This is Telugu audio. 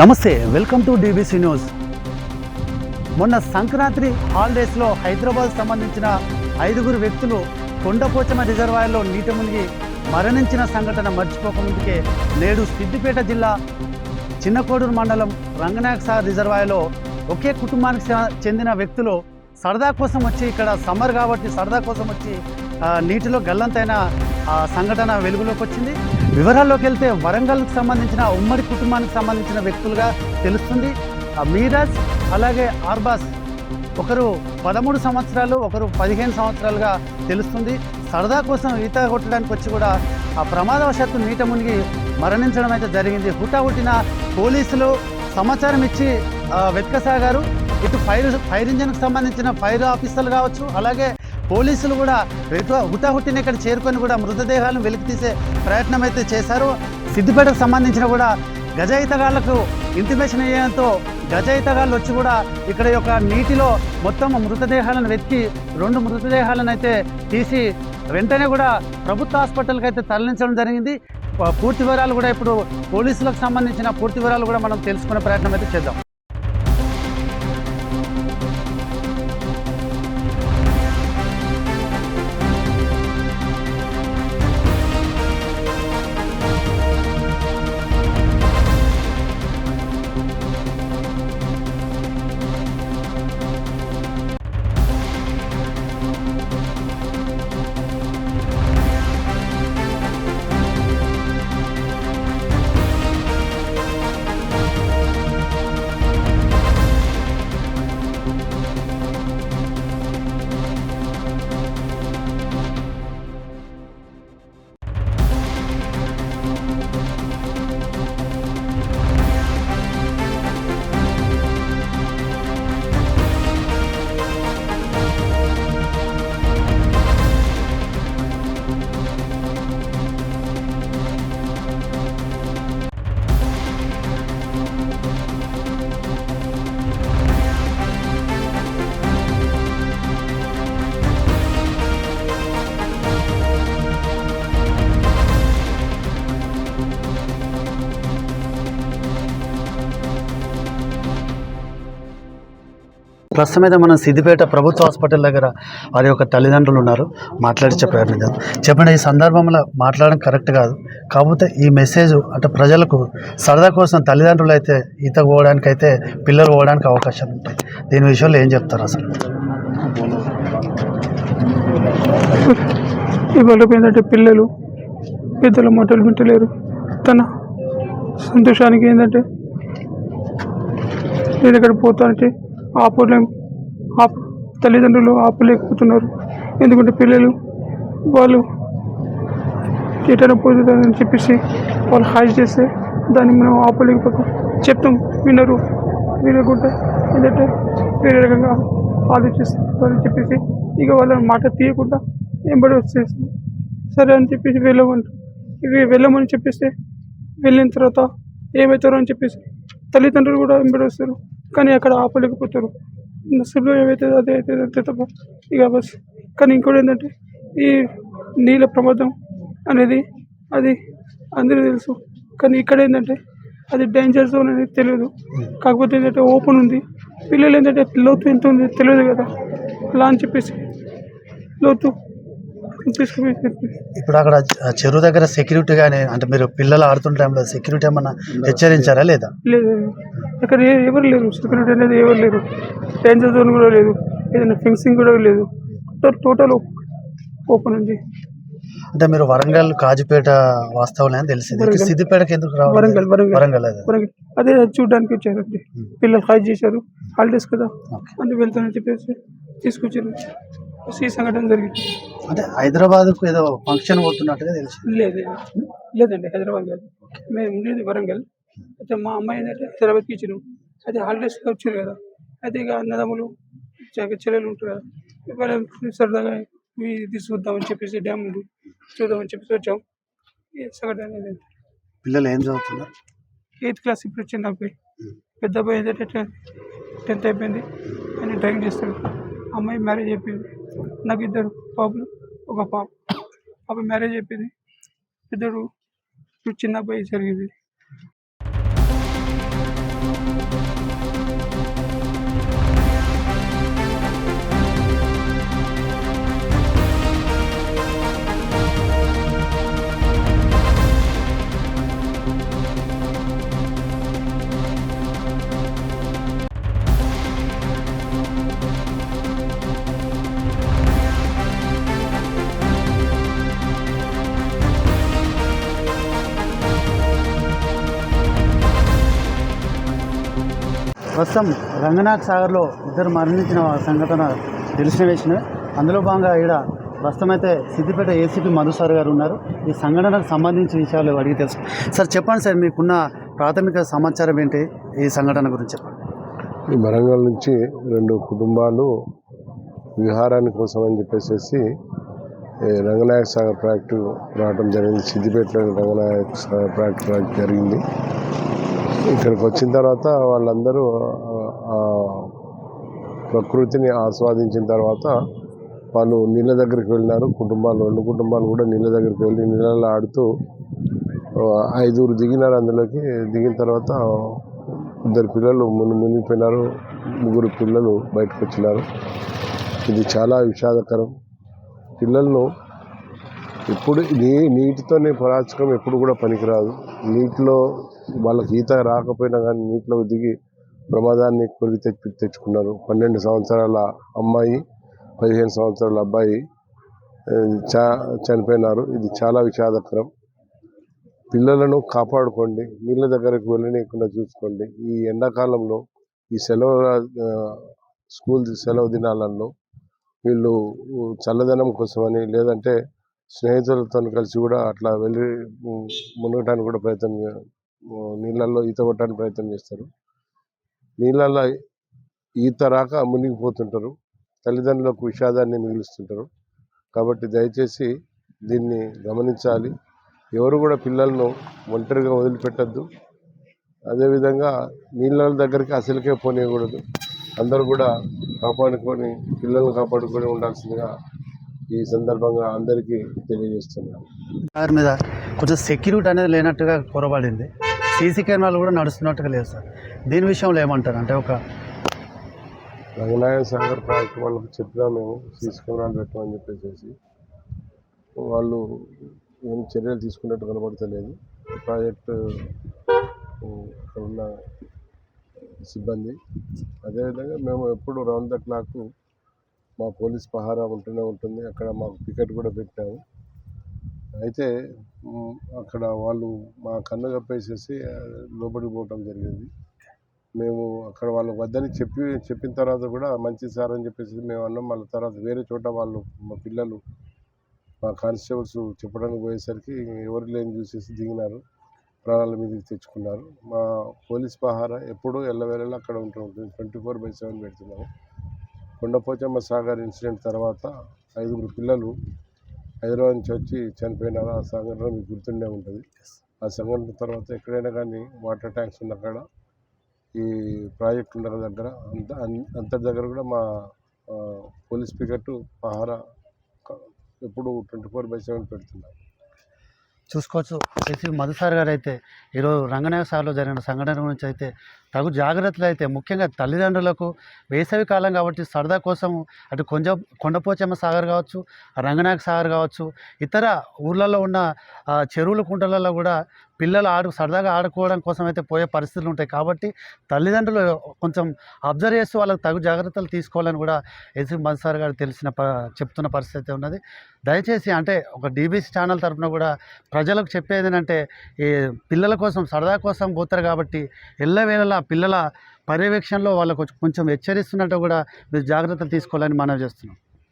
నమస్తే వెల్కమ్ టు డీబీసీ న్యూస్ మొన్న సంక్రాంతి హాలిడేస్లో హైదరాబాద్ సంబంధించిన ఐదుగురు వ్యక్తులు కొండపోచమ రిజర్వాయర్లో నీట మునిగి మరణించిన సంఘటన మర్చిపోకముందుకే నేడు సిద్దిపేట జిల్లా చిన్నకోడూరు మండలం రంగనాయక సాగర్ రిజర్వాయర్లో ఒకే కుటుంబానికి చెందిన వ్యక్తులు సరదా కోసం వచ్చి ఇక్కడ సమ్మర్ కాబట్టి సరదా కోసం వచ్చి నీటిలో గల్లంతైన ఆ సంఘటన వెలుగులోకి వచ్చింది వివరాల్లోకి వెళ్తే వరంగల్కి సంబంధించిన ఉమ్మడి కుటుంబానికి సంబంధించిన వ్యక్తులుగా తెలుస్తుంది. మీరాజ్ అలాగే ఆర్బాస్ ఒకరు పదమూడు సంవత్సరాలు ఒకరు పదిహేను సంవత్సరాలుగా తెలుస్తుంది. సరదా కోసం ఈత కొట్టడానికి వచ్చి కూడా ఆ ప్రమాదవశాత్తు నీట మునిగి మరణించడం అయితే జరిగింది. హుటాహుటిన పోలీసులు సమాచారం ఇచ్చి వెతకసాగారు ఇటు ఫైర్ ఫైర్ ఇంజన్కి సంబంధించిన ఫైర్ ఆఫీసర్లు కావచ్చు అలాగే పోలీసులు కూడా వెతుక- హుటాహుటిన ఇక్కడ చేరుకొని కూడా మృతదేహాలను వెలికి తీసే ప్రయత్నం అయితే చేశారు. సిద్దిపేటకు సంబంధించిన కూడా గజయితగాళ్ళకు ఇంటిమేషన్ వేయడంతో గజయితగాళ్ళు వచ్చి కూడా ఇక్కడ యొక్క నీటిలో మొత్తం మృతదేహాలను వెతికి రెండు మృతదేహాలను అయితే తీసి వెంటనే కూడా ప్రభుత్వ హాస్పిటల్కి అయితే తరలించడం జరిగింది. పూర్తి వివరాలు కూడా ఇప్పుడు పోలీసులకు సంబంధించిన పూర్తి వివరాలు కూడా మనం తెలుసుకునే ప్రయత్నం అయితే చేద్దాం. ప్రస్తుతం అయితే మనం సిద్దిపేట ప్రభుత్వ హాస్పిటల్ దగ్గర వారి యొక్క తల్లిదండ్రులు ఉన్నారు. మాట్లాడించే చెప్పారు చెప్పండి ఈ సందర్భంలో మాట్లాడడం కరెక్ట్ కాదు. కాకపోతే ఈ మెసేజ్ అంటే ప్రజలకు సరదా కోసం తల్లిదండ్రులు అయితే ఈత పోవడానికి అయితే పిల్లలు పోవడానికి అవకాశాలు ఉంటాయి. దీని విషయంలో ఏం చెప్తారు అసలు? ఇవాళ ఏంటంటే పిల్లలు పెద్దల మొట్టలు వింటలేరు. తన సంతోషానికి ఏంటంటే నేను ఎక్కడ పోతానంటే ఆపలేం ఆప తల్లిదండ్రులు ఆపలేకపోతున్నారు. ఎందుకంటే పిల్లలు వాళ్ళు ఎటైనా పోతుందని చెప్పేసి వాళ్ళు హాయి చేస్తే దాన్ని మనం ఆపలేకపోతాం. చెప్తాం వినరు వినకుండా ఏంటంటే వేరే రకంగా ఆలోచిస్తారు అని చెప్పేసి ఇక వాళ్ళ మాట తీయకుండా వెంబడి వచ్చేసి సరే అని చెప్పేసి వెళ్ళమంటారు ఇవి వెళ్ళమని చెప్పేస్తే వెళ్ళిన తర్వాత ఏమవుతారో అని చెప్పేసి తల్లిదండ్రులు కూడా వెంబడి వస్తారు. కానీ అక్కడ ఆపలేకపోతారు. నష్టంలో ఏమైతే అదే అయితే అంతే తప్ప ఇక బస్. కానీ ఇంకోటి ఏంటంటే ఈ నీళ్ళ ప్రమాదం అనేది అది అందరూ తెలుసు. కానీ ఇక్కడ ఏంటంటే అది డేంజర్ జోన్ అనేది తెలియదు. కాకపోతే ఏంటంటే ఓపెన్ ఉంది. పిల్లలు ఏంటంటే లోతు ఎంత ఉంది తెలియదు కదా. అలా అని చెప్పేసి లోతు ఇప్పుడు అక్కడ చెరువు దగ్గర సెక్యూరిటీ కానీ అంటే మీరు పిల్లలు ఆడుతున్న టైంలో సెక్యూరిటీ ఏమన్నా హెచ్చరించారా లేదా? లేదు అక్కడ ఎవరు లేరు. సెక్యూరిటీ అనేది ఎవరు లేరు. డేంజర్ జోన్ కూడా లేదు. ఏదైనా ఫెన్సింగ్ కూడా లేదు. టోటల్ ఓపెన్ ఉంది. అంటే మీరు వరంగల్ కాజుపేట వాస్తవం అని తెలిసింది. సిద్దిపేటకి ఎందుకు రావాలి వరంగల్, వరంగల్. వరంగల్ అదే. వరంగల్. అదే చూడడానికి వచ్చారండి. పిల్లలు హాయ్ చేశారు. హాలిడేస్ కదా. అందుకు వెళ్తానని చెప్పేసి తీసుకొచ్చారు. ఈ సంఘటన జరిగింది. అంటే హైదరాబాద్కు ఏదో ఫంక్షన్ పోతున్నట్టుగా తెలిసింది లేదు లేదండి హైదరాబాద్ కాదు. మేము ఉండేది వరంగల్. అయితే మా అమ్మాయి ఏంటంటే హైదరాబాద్కి ఇచ్చినాం అయితే హాలిడేస్కి వచ్చారు కదా. అయితే ఇక అన్నదమ్ములు చెల్లెలు ఉంటారు కదా. ఇవాళ సరదాగా ఇవి తీసుకొద్దామని చెప్పేసి డ్యామ్ ఉంది. చూద్దామని చెప్పేసి వచ్చాం. సంఘటన పిల్లలు ఏం చదువుతున్నారు? ఎయిత్ క్లాస్ ఇప్పుడు వచ్చింది అబ్బాయి పెద్ద అబ్బాయి ఏంటంటే టెన్- టెన్త్ అయిపోయింది. ఆయన డ్రైవింగ్ చేస్తాడు. అమ్మాయి మ్యారేజ్ అయిపోయింది. నాకు ఇద్దరు పాపలు ఒక పాప. పాప మ్యారేజ్ అయిపోయింది. ఇద్దరు చిన్న అబ్బాయి జరిగింది. ప్రస్తుతం రంగనాథ్ సాగర్లో ఇద్దరు మరణించిన సంఘటన తెలిసిన విషయమే. అందులో భాగంగా ఇక్కడ ప్రస్తుతం అయితే సిద్దిపేట ఏసీపీ మధు సార్ గారు ఉన్నారు. ఈ సంఘటనకు సంబంధించిన విషయాలు అడిగి తెలుసు సార్ చెప్పండి సార్ మీకున్న ప్రాథమిక సమాచారం ఏంటి ఈ సంఘటన గురించి చెప్పండి. ఈ వరంగల్ నుంచి రెండు కుటుంబాలు విహారాని కోసం అని చెప్పేసి రంగనాయక సాగర్ ప్రాజెక్టు రావడం జరిగింది. సిద్దిపేటలో రంగనాయక సాగర్ ప్రాజెక్టు ప్రాజెక్ట్ జరిగింది. ఇక్కడికి వచ్చిన తర్వాత వాళ్ళందరూ ప్రకృతిని ఆస్వాదించిన తర్వాత వాళ్ళు నీళ్ళ దగ్గరికి వెళ్ళినారు. కుటుంబాలు రెండు కుటుంబాలు కూడా నీళ్ళ దగ్గరికి వెళ్ళి నీళ్ళలో ఆడుతూ ఐదుగురు దిగినారు అందులోకి. దిగిన తర్వాత ఇద్దరు పిల్లలు ముని మునిగిపోయినారు. ముగ్గురు పిల్లలు బయటకు వచ్చినారు. ఇది చాలా విషాదకరం. పిల్లలను ఇప్పుడు నీ నీటితోనే పరాచకం ఎప్పుడు కూడా పనికిరాదు. నీటిలో వాళ్ళకి ఈత రాకపోయినా కానీ నీటిలో దిగి ప్రమాదాన్ని కొరికి తెచ్చి తెచ్చుకున్నారు. పన్నెండు సంవత్సరాల అమ్మాయి పదిహేను సంవత్సరాల అబ్బాయి చా చనిపోయినారు. ఇది చాలా విషాదకరం. పిల్లలను కాపాడుకోండి. నీళ్ళ దగ్గరకు వెళ్ళనీయకుండా చూసుకోండి. ఈ ఎండాకాలంలో ఈ సెలవు స్కూల్ సెలవు దినాలలో వీళ్ళు చల్లదనం కోసమని లేదంటే స్నేహితులతో కలిసి కూడా అట్లా వెళ్ళి మునగటానికి కూడా ప్రయత్నం చే- నీళ్ళల్లో ఈత కొట్టడానికి ప్రయత్నం చేస్తారు. నీళ్ళల్లో ఈత రాక మునిగిపోతుంటారు తల్లిదండ్రులకు విషాదాన్ని మిగులుస్తుంటారు. కాబట్టి దయచేసి దీన్ని గమనించాలి. ఎవరు కూడా పిల్లలను ఒంటరిగా వదిలిపెట్టద్దు. అదేవిధంగా నీళ్ళ దగ్గరికి అసలుకే పోనీయకూడదు. అందరూ కూడా కాపాడుకొని పిల్లల్ని కాపాడుకొని ఉండాల్సిందిగా ఈ సందర్భంగా అందరికీ తెలియజేస్తున్నాను. మీద కొంచెం సెక్యూరిటీ అనేది లేనట్టుగా పొరబడింది సీసీ కెమెరాలు కూడా నడుస్తున్నట్టుగా లేదు సార్. దీని విషయంలో ఏమంటారు? అంటే ఒక రంగనాయక సాగర్ ప్రాజెక్ట్ వాళ్ళకి చెప్పినా మేము సీసీ కెమెరాలు పెట్టమని చెప్పేసి వాళ్ళు ఏం చర్యలు తీసుకున్నట్టు కనబడతలేదు. ప్రాజెక్టు ఉన్న సిబ్బంది. అదేవిధంగా మేము ఎప్పుడు రౌండ్ ద క్లాక్ మా పోలీస్ పహారా ఉంటూనే ఉంటుంది. అక్కడ మాకు టికెట్ కూడా పెట్టాము. అయితే అక్కడ వాళ్ళు మా కన్ను కప్పేసేసి లోపలికి పోవటం జరిగింది. మేము అక్కడ వాళ్ళ వద్దని చెప్పి చెప్పిన తర్వాత కూడా మంచి సార్ అని చెప్పేసి మేము అన్నాం. మళ్ళీ తర్వాత వేరే చోట వాళ్ళు మా పిల్లలు మా కానిస్టేబుల్స్ చెప్పడానికి పోయేసరికి ఎవరు లేని చూసేసి దిగినారు. ప్రాణాల మీదకి తెచ్చుకున్నారు. మా పోలీస్ పహారా ఎప్పుడూ ఎల్లవేళలా అక్కడ ఉంటూ ఉంటుంది. ట్వంటీ ఫోర్ బై సెవెన్ పెడుతున్నాము. కొండపోచమ్మ సాగర్ ఇన్సిడెంట్ తర్వాత ఐదుగురు పిల్లలు హైదరాబాద్ నుంచి వచ్చి చనిపోయినారు. ఆ సంఘటన మీకు గుర్తుండే ఉంటుంది. ఆ సంఘటన తర్వాత ఎక్కడైనా కానీ వాటర్ ట్యాంక్స్ ఉన్న కాడ ఈ ప్రాజెక్ట్ ఉన్న దగ్గర అంత అంత దగ్గర కూడా మా పోలీస్ పికెట్ పహారా ఎప్పుడు ట్వంటీ ఫోర్ బై సెవెన్ పెడుతున్నారు. చూసుకోవచ్చు. మధుసార్ గారు అయితే ఈరోజు రంగనాయక సార్లో జరిగిన సంఘటన గురించి అయితే తగు జాగ్రత్తలు అయితే ముఖ్యంగా తల్లిదండ్రులకు వేసవి కాలం కాబట్టి సరదా కోసం అటు కొంజ కొండపోచమ్మ సాగర్ కావచ్చు రంగనాయక సాగర్ కావచ్చు ఇతర ఊర్లలో ఉన్న చెరువుల కుంటలలో కూడా పిల్లలు ఆడు సరదాగా ఆడుకోవడం కోసం అయితే పోయే పరిస్థితులు ఉంటాయి. కాబట్టి తల్లిదండ్రులు కొంచెం అబ్జర్వ్ చేస్తూ వాళ్ళకి తగు జాగ్రత్తలు తీసుకోవాలని కూడా ఎస్సీ మధుసార్ గారు తెలిసిన ప చెప్తున్న పరిస్థితి ఉన్నది. దయచేసి అంటే ఒక డీబీసీ ఛానల్ తరఫున కూడా ప్రజలకు చెప్పేది ఏంటంటే ఈ పిల్లల కోసం సరదా కోసం పోతారు కాబట్టి ఎల్లవేళలా పిల్లల పర్యవేక్షణలో వాళ్ళకు కొంచెం హెచ్చరిస్తున్నట్టు కూడా మీరు జాగ్రత్తలు తీసుకోవాలని మనవి చేస్తున్నాం.